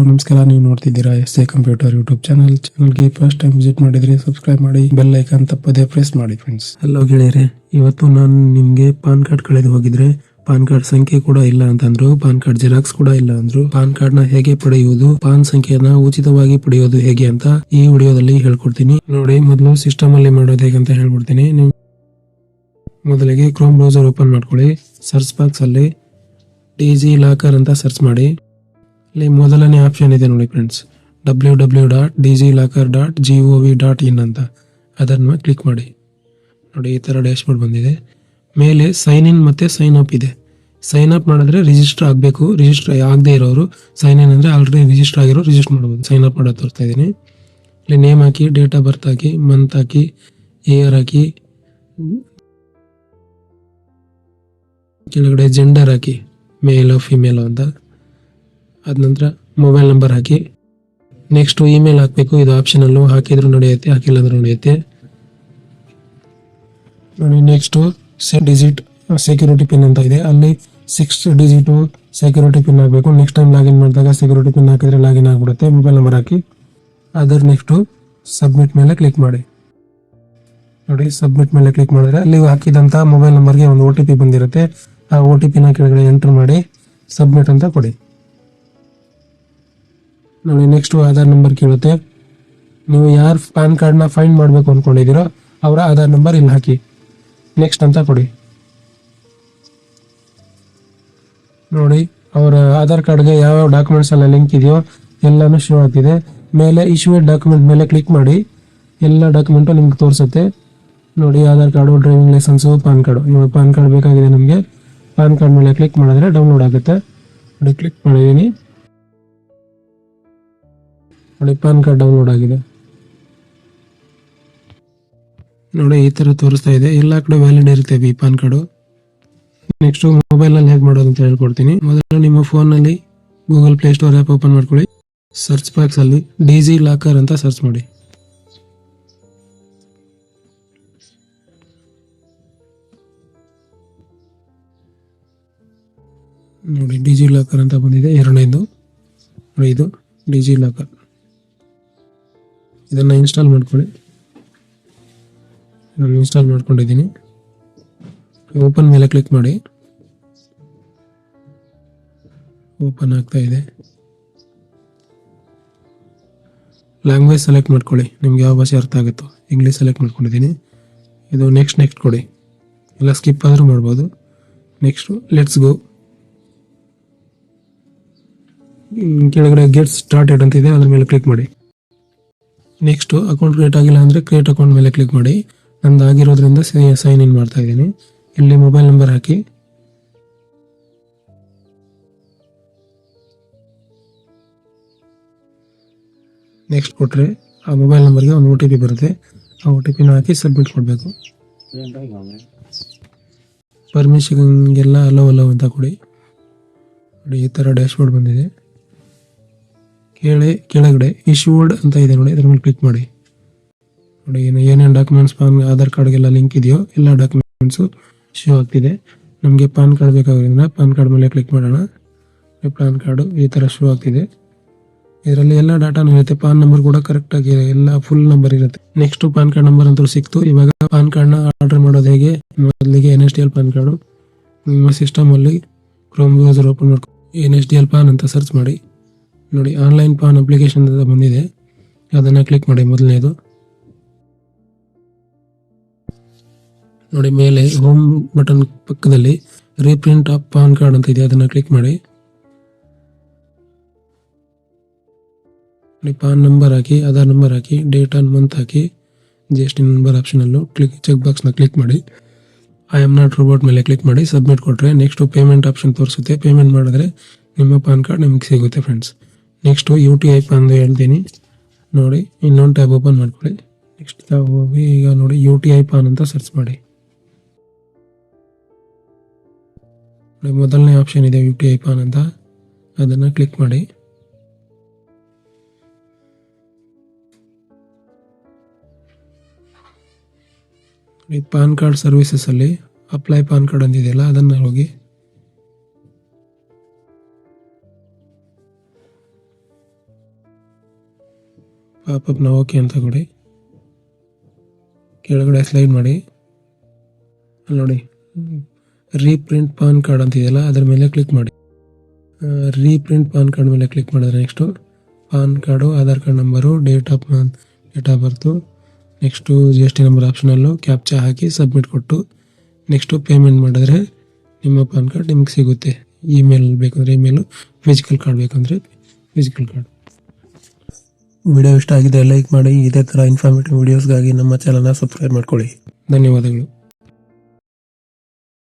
Hello ನಮಸ್ಕಾರ. ನೀವು ನೋಡ್ತಿದ್ದೀರಾ S A computer YouTube channel ಚಾನಲ್ಗೆ ಫಸ್ಟ್ ಟೈಮ್ ವಿಸಿಟ್ ಮಾಡಿದ್ರೆ ಸಬ್ಸ್ಕ್ರೈಬ್ ಮಾಡಿ ಬೆಲ್ ಐಕಾನ್ ತಪ್ಪದೆ ಪ್ರೆಸ್ ಮಾಡಿ ಫ್ರೆಂಡ್ಸ್ ಹಲೋ ಗೆಳೆಯರೇ. ಇವತ್ತು ನಾನು ನಿಮಗೆ ಪಾನ್ ಕಾರ್ಡ್ ಕಳೆದು ಹೋಗಿದ್ರೆ ಪಾನ್ ಕಾರ್ಡ್ ಸಂಖ್ಯೆ ಕೂಡ ಇಲ್ಲ ಅಂತಂದ್ರು ಪಾನ್ ಕಾರ್ಡ್ ಜೆರಾಕ್ಸ್ ಕೂಡ ಇಲ್ಲ ಅಂದ್ರು. ಪಾನ್ ಕಾರ್ಡ್ನ ಹೇಗೆ ಪಡೆಯುವುದು ಪಾನ್ ಸಂಖ್ಯೆಯನ್ನ ಉಚಿತವಾಗಿ ಪಡೆಯೋದು ಹೇಗೆ ಅಂತ ಈ ವಿಡಿಯೋದಲ್ಲಿ ಹೇಳ್ಕೊಡ್ತೀನಿ. ನೋಡಿ, ಮೊದಲು ಸಿಸ್ಟಮ್ ಅಲ್ಲಿ ಮಾಡೋದು ಹೇಗೆ ಅಂತ ಹೇಳ್ಬಿಡ್ತೀನಿ. ನೀವು ಮೊದಲಿಗೆ ಕ್ರೋಮ್ ಬ್ರೌಸರ್ ಓಪನ್ ಮಾಡ್ಕೊಳ್ಳಿ. ಸರ್ಚ್ ಬಾಕ್ಸ್ ಅಲ್ಲಿ ಡಿಜಿ ಲಾಕರ್ ಅಂತ ಸರ್ಚ್ ಮಾಡಿ. ಇಲ್ಲಿ ಮೊದಲನೇ ಆಪ್ಷನ್ ಇದೆ ನೋಡಿ friends W W dot D G locker dot G O V dot in ಅಂತ. ಅದನ್ನು ಕ್ಲಿಕ್ ಮಾಡಿ. ನೋಡಿ, ಈ ಥರ ಡ್ಯಾಶ್ಬೋರ್ಡ್ ಬಂದಿದೆ. ಮೇಲೆ ಸೈನ್ ಇನ್ ಮತ್ತು ಸೈನ್ ಅಪ್ ಇದೆ. ಸೈನ್ ಅಪ್ ಮಾಡಿದ್ರೆ ರಿಜಿಸ್ಟರ್ ಆಗಬೇಕು. ರಿಜಿಸ್ಟರ್ ಆಗದೇ ಇರೋರು ಸೈನ್ ಇನ್ ಅಂದರೆ ಆಲ್ರೆಡಿ ರಿಜಿಸ್ಟರ್ ಆಗಿರೋ ರಿಜಿಸ್ಟರ್ ಮಾಡ್ಬೋದು. ಸೈನ್ ಅಪ್ ಮಾಡೋದು ತೋರಿಸ್ತಾ ಇದ್ದೀನಿ. ಇಲ್ಲಿ ನೇಮ್ ಹಾಕಿ ಡೇಟ್ ಆಫ್ ಬರ್ತ್ ಹಾಕಿ ಮಂತ್ ಹಾಕಿ ಇಯರ್ ಹಾಕಿ, ಕೆಳಗಡೆ ಜೆಂಡರ್ ಹಾಕಿ ಮೇಲ್ ಫಿಮೇಲ್ ಅಂತ. ಅದ ನಂತರ ಮೊಬೈಲ್ ನಂಬರ್ ಹಾಕಿ ನೆಕ್ಸ್ಟ್ ಇಮೇಲ್ ಹಾಕಬೇಕು, ಇದು ಆಪ್ಷನಲ್ಲೂ ಹಾಕಿದ್ರು ನಡೆಯುತ್ತೆ, ಹಾಕಿಲ್ಲ ಅಂದ್ರೆ ನಡೆಯುತ್ತೆ. ನೋಡಿ ನೆಕ್ಸ್ಟು ಡಿಜಿಟ್ ಸೆಕ್ಯೂರಿಟಿ ಪಿನ್ ಅಂತ ಇದೆ. ಅಲ್ಲಿ ಸಿಕ್ಸ್ ಡಿಜಿಟು ಸೆಕ್ಯೂರಿಟಿ ಪಿನ್ ಹಾಕಬೇಕು. ನೆಕ್ಸ್ಟ್ ಟೈಮ್ ಲಾಗಿನ್ ಮಾಡಿದಾಗ ಸೆಕ್ಯೂರಿಟಿ ಪಿನ್ ಹಾಕಿದ್ರೆ ಲಾಗಿನ್ ಆಗಿಬಿಡುತ್ತೆ. ಮೊಬೈಲ್ ನಂಬರ್ ಹಾಕಿ, ಅದರ ನೆಕ್ಸ್ಟು ಸಬ್ಮಿಟ್ ಮೇಲೆ ಕ್ಲಿಕ್ ಮಾಡಿ. ನೋಡಿ ಸಬ್ಮಿಟ್ ಮೇಲೆ ಕ್ಲಿಕ್ ಮಾಡಿದ್ರೆ ಅಲ್ಲಿ ಹಾಕಿದಂಥ ಮೊಬೈಲ್ ನಂಬರ್ಗೆ ಒಂದು ಒ ಟಿ ಪಿ ಬಂದಿರುತ್ತೆ. ಆ ಒ ಟಿ ಪಿನ ಕೆಳಗಡೆ ಎಂಟರ್ ಮಾಡಿ ಸಬ್ಮಿಟ್ ಅಂತ ಕೊಡಿ. ನೋಡಿ ನೆಕ್ಸ್ಟ್ ಆಧಾರ್ ನಂಬರ್ ಕೇಳುತ್ತೆ. ನೀವು ಯಾರು ಪ್ಯಾನ್ ಕಾರ್ಡ್ನ ಫೈಂಡ್ ಮಾಡಬೇಕು ಅಂದ್ಕೊಂಡಿದ್ದೀರೋ ಅವರ ಆಧಾರ್ ನಂಬರ್ ಇಲ್ಲಿ ಹಾಕಿ. ನೆಕ್ಸ್ಟ್ ಅಂತ ಕೊಡಿ. ನೋಡಿ, ಅವರ ಆಧಾರ್ ಕಾರ್ಡ್ಗೆ ಯಾವ್ಯಾವ ಡಾಕ್ಯುಮೆಂಟ್ಸ್ ಎಲ್ಲ ಲಿಂಕ್ ಇದೆಯೋ ಎಲ್ಲಾನು ಶೋ ಆಗ್ತಿದೆ. ಮೇಲೆ ಇಶ್ಯೂಡ್ ಡಾಕ್ಯುಮೆಂಟ್ ಮೇಲೆ ಕ್ಲಿಕ್ ಮಾಡಿ, ಎಲ್ಲ ಡಾಕ್ಯುಮೆಂಟು ನಿಮ್ಗೆ ತೋರಿಸುತ್ತೆ. ನೋಡಿ, Aadhaar card driving licence PAN card ಇವಾಗ ಪಾನ್ ಕಾರ್ಡ್ ಬೇಕಾಗಿದೆ ನಮಗೆ. ಪ್ಯಾನ್ ಕಾರ್ಡ್ ಮೇಲೆ ಕ್ಲಿಕ್ ಮಾಡಿದ್ರೆ ಡೌನ್ಲೋಡ್ ಆಗುತ್ತೆ. ನೋಡಿ ಕ್ಲಿಕ್ ಮಾಡಿದ್ದೀನಿ. ನೋಡಿ, ಪಾನ್ ಕಾರ್ಡ್ ಡೌನ್ಲೋಡ್ ಆಗಿದೆ. ನೋಡಿ, ಈ ಥರ ತೋರಿಸ್ತಾ ಇದೆ. ಎಲ್ಲ ಕಡೆ ವ್ಯಾಲಿಡ್ ಇರುತ್ತೆ ಈ ಪ್ಯಾನ್ ಕಾರ್ಡು. ನೆಕ್ಸ್ಟ್ ಮೊಬೈಲಲ್ಲಿ ಹೇಗೆ ಮಾಡೋದು ಅಂತ ಹೇಳ್ಕೊಡ್ತೀನಿ. ಮೊದಲು ನಿಮ್ಮ ಫೋನಲ್ಲಿ Google Play Store app open ಮಾಡ್ಕೊಳ್ಳಿ. ಸರ್ಚ್ ಬಾಕ್ಸ್ ಅಲ್ಲಿ ಡಿಜಿ ಲಾಕರ್ ಅಂತ ಸರ್ಚ್ ಮಾಡಿ. ನೋಡಿ ಡಿಜಿ ಲಾಕರ್ ಅಂತ ಬಂದಿದೆ. ಎರಡನೇದು. ಇದು ಡಿಜಿ ಲಾಕರ್ ಇದನ್ನು ಇನ್ಸ್ಟಾಲ್ ಮಾಡ್ಕೊಳ್ಳಿ. ನಾನು ಇನ್ಸ್ಟಾಲ್ ಮಾಡ್ಕೊಂಡಿದ್ದೀನಿ. ಓಪನ್ ಮೇಲೆ ಕ್ಲಿಕ್ ಮಾಡಿ. ಓಪನ್ ಆಗ್ತಾ ಇದೆ. ಲ್ಯಾಂಗ್ವೇಜ್ ಸೆಲೆಕ್ಟ್ ಮಾಡ್ಕೊಳ್ಳಿ. ನಿಮ್ಗೆ ಯಾವ ಭಾಷೆ ಅರ್ಥ ಆಗುತ್ತೋ. ಇಂಗ್ಲೀಷ್ ಸೆಲೆಕ್ಟ್ ಮಾಡ್ಕೊಂಡಿದ್ದೀನಿ. ಇದು ನೆಕ್ಸ್ಟ್ ನೆಕ್ಸ್ಟ್ ಕೊಡಿ. ಇಲ್ಲ ಸ್ಕಿಪ್ ಆದರೂ ಮಾಡ್ಬೋದು. ನೆಕ್ಸ್ಟು ಲೆಟ್ಸ್ ಗೋ ಕೆಳಗಡೆ ಗೆಟ್ ಸ್ಟಾರ್ಟೆಡ್ ಅಂತ ಇದೆ, ಅದ್ರ ಮೇಲೆ ಕ್ಲಿಕ್ ಮಾಡಿ. ನೆಕ್ಸ್ಟ್ ಅಕೌಂಟ್ ಕ್ರಿಯೇಟ್ ಆಗಿಲ್ಲ ಅಂದರೆ ಕ್ರಿಯೇಟ್ ಅಕೌಂಟ್ ಮೇಲೆ ಕ್ಲಿಕ್ ಮಾಡಿ. ನಂದು ಆಗಿರೋದ್ರಿಂದ ಸೈನ್ ಇನ್ ಮಾಡ್ತಾ ಇದ್ದೀನಿ. ಇಲ್ಲಿ ಮೊಬೈಲ್ ನಂಬರ್ ಹಾಕಿ. ನೆಕ್ಸ್ಟ್ ಕೊಟ್ಟರೆ ಆ ಮೊಬೈಲ್ ನಂಬರ್ಗೆ ಒಂದು ಒ ಟಿ ಪಿ ಬರುತ್ತೆ. ಆ ಒ ಟಿ ಪಿನ ಹಾಕಿ ಸಬ್ಮಿಟ್ ಕೊಡಬೇಕು. ಪರ್ಮಿಷನ್ಗೆಲ್ಲ ಅಲೋ ಅಲೋ ಅಂತ ಕೊಡಿ. ನೋಡಿ, ಈ ಥರ ಡ್ಯಾಶ್ಬೋರ್ಡ್ ಬಂದಿದೆ. ಕೆಳೆ, ಕೆಳಗಡೆ ಇಶ್ಯೂಡ್ ಅಂತ ಇದೆ ನೋಡಿ, ಅದ್ರ ಮೇಲೆ ಕ್ಲಿಕ್ ಮಾಡಿ. ನೋಡಿ ಏನು ಏನೇನು ಡಾಕ್ಯುಮೆಂಟ್ಸ್ ಪಾನ್ ಆಧಾರ್ ಕಾರ್ಡ್ಗೆಲ್ಲ ಲಿಂಕ್ ಇದೆಯೋ, ಎಲ್ಲ ಡಾಕ್ಯುಮೆಂಟ್ಸು ಶೋ ಆಗ್ತಿದೆ. ನಮಗೆ ಪಾನ್ ಕಾರ್ಡ್ ಬೇಕಾಗೋದ್ರಿಂದ ಪಾನ್ ಕಾರ್ಡ್ ಮೇಲೆ ಕ್ಲಿಕ್ ಮಾಡೋಣ. ಪಾನ್ ಕಾರ್ಡು ಈ ಥರ ಶೋ ಆಗ್ತಿದೆ. ಇದರಲ್ಲಿ ಎಲ್ಲ ಡಾಟಾನು ಇರುತ್ತೆ. ಪಾನ್ ನಂಬರ್ ಕೂಡ ಕರೆಕ್ಟಾಗಿ ಎಲ್ಲ ಫುಲ್ ನಂಬರ್ ಇರುತ್ತೆ. ನೆಕ್ಸ್ಟ್ ಪಾನ್ ಕಾರ್ಡ್ ನಂಬರ್ ಅಂತೂ ಸಿಕ್ತು. ಇವಾಗ ಪಾನ್ ಕಾರ್ಡ್ನ ಆರ್ಡರ್ ಮಾಡೋದು ಹೇಗೆ? ಮೊದಲಿಗೆ N S D L PAN card ನಿಮ್ಮ ಸಿಸ್ಟಮಲ್ಲಿ ಕ್ರೋಮ್ ಬ್ರೌಸರ್ ಓಪನ್ ಮಾಡ್ಕೊ N S D L PAN ಅಂತ ಸರ್ಚ್ ಮಾಡಿ. ನೋಡಿ ಆನ್ಲೈನ್ ಪಾನ್ ಅಪ್ಲಿಕೇಶನ್ ಅಂತ ಬಂದಿದೆ. ಅದನ್ನು ಕ್ಲಿಕ್ ಮಾಡಿ ಮೊದಲನೇದು. ನೋಡಿ, ಮೇಲೆ ಹೋಮ್ ಬಟನ್ ಪಕ್ಕದಲ್ಲಿ ರೀಪ್ರಿಂಟ್ ಆಫ್ ಪಾನ್ ಕಾರ್ಡ್ ಅಂತ ಇದೆ, ಅದನ್ನು ಕ್ಲಿಕ್ ಮಾಡಿ. ನೋಡಿ ಪಾನ್ ನಂಬರ್ ಹಾಕಿ ಆಧಾರ್ ನಂಬರ್ ಹಾಕಿ ಡೇಟ್ ಆನ್ ಮಂತ್ ಹಾಕಿ ಜಿ ಎಸ್ ಟಿ ನಂಬರ್ ಆಪ್ಷನಲ್ಲೂ ಕ್ಲಿಕ್ ಚೆಕ್ ಬಾಕ್ಸ್ನ ಕ್ಲಿಕ್ ಮಾಡಿ. ಐ ಆಮ್ ನಾಟ್ ರೋಬೋಟ್ ಮೇಲೆ ಕ್ಲಿಕ್ ಮಾಡಿ ಸಬ್ಮಿಟ್ ಕೊಟ್ಟರೆ ನೆಕ್ಸ್ಟು ಪೇಮೆಂಟ್ ಆಪ್ಷನ್ ತೋರಿಸುತ್ತೆ. ಪೇಮೆಂಟ್ ಮಾಡಿದ್ರೆ ನಿಮ್ಮ ಪಾನ್ ಕಾರ್ಡ್ ನಿಮಗೆ ಸಿಗುತ್ತೆ friends next U T I ಬಂದು ಹೇಳ್ತೀನಿ. ನೋಡಿ, ಇನ್ನೊಂದು ಟ್ಯಾಬ್ ಓಪನ್ ಮಾಡ್ಕೊಳ್ಳಿ. ನೆಕ್ಸ್ಟ್ ಟ್ಯಾಬ್ ಹೋಗಿ ಈಗ ನೋಡಿ ಯು ಟಿ ಐ ಪಾನ್ ಅಂತ ಸರ್ಚ್ ಮಾಡಿ. ನೋಡಿ, ಮೊದಲನೇ ಆಪ್ಷನ್ ಇದೆ ಯು ಟಿ ಐ ಪಾನ್ ಅಂತ. ಅದನ್ನು ಕ್ಲಿಕ್ ಮಾಡಿ. ಪಾನ್ ಕಾರ್ಡ್ ಸರ್ವಿಸಸಲ್ಲಿ ಅಪ್ಲೈ ಪಾನ್ ಕಾರ್ಡ್ ಅಂದಿದೆಯಲ್ಲ ಅದನ್ನು ಹೋಗಿ. ಪಾಪಪ್ನ ಓಕೆ ಅಂತ ಕೊಡಿ. ಕೆಳಗಡೆ ಸ್ಲೈಡ್ ಮಾಡಿ. ಅಲ್ಲಿ ನೋಡಿ. ರೀಪ್ರಿಂಟ್ ಪಾನ್ ಕಾರ್ಡ್ ಅಂತಿದೆಯಲ್ಲ ಅದರ ಮೇಲೆ ಕ್ಲಿಕ್ ಮಾಡಿ. ರೀಪ್ರಿಂಟ್ ಪಾನ್ ಕಾರ್ಡ್ ಮೇಲೆ ಕ್ಲಿಕ್ ಮಾಡಿದ್ರೆ next PAN card Aadhaar card number date of date of birth next G S T number optional captcha ಹಾಕಿ ಸಬ್ಮಿಟ್ ಕೊಟ್ಟು ನೆಕ್ಸ್ಟು ಪೇಮೆಂಟ್ ಮಾಡಿದ್ರೆ ನಿಮ್ಮ ಪಾನ್ ಕಾರ್ಡ್ ನಿಮ್ಗೆ ಸಿಗುತ್ತೆ. ಇಮೇಲ್ ಬೇಕಂದರೆ ಇಮೇಲು ಫಿಸಿಕಲ್ ಕಾರ್ಡ್ ಬೇಕಂದರೆ ಫಿಸಿಕಲ್ ಕಾರ್ಡ್ ವಿಡಿಯೋ ಇಷ್ಟ ಆಗಿದೆ ಲೈಕ್ ಮಾಡಿ ಇದೇ ಥರ ಇನ್ಫಾರ್ಮೇಟಿವ್ ವಿಡಿಯೋಸ್ಗಾಗಿ ನಮ್ಮ ಚಾನಲ್ನ ಸಬ್ಸ್ಕ್ರೈಬ್ ಮಾಡ್ಕೊಳ್ಳಿ. ಧನ್ಯವಾದಗಳು.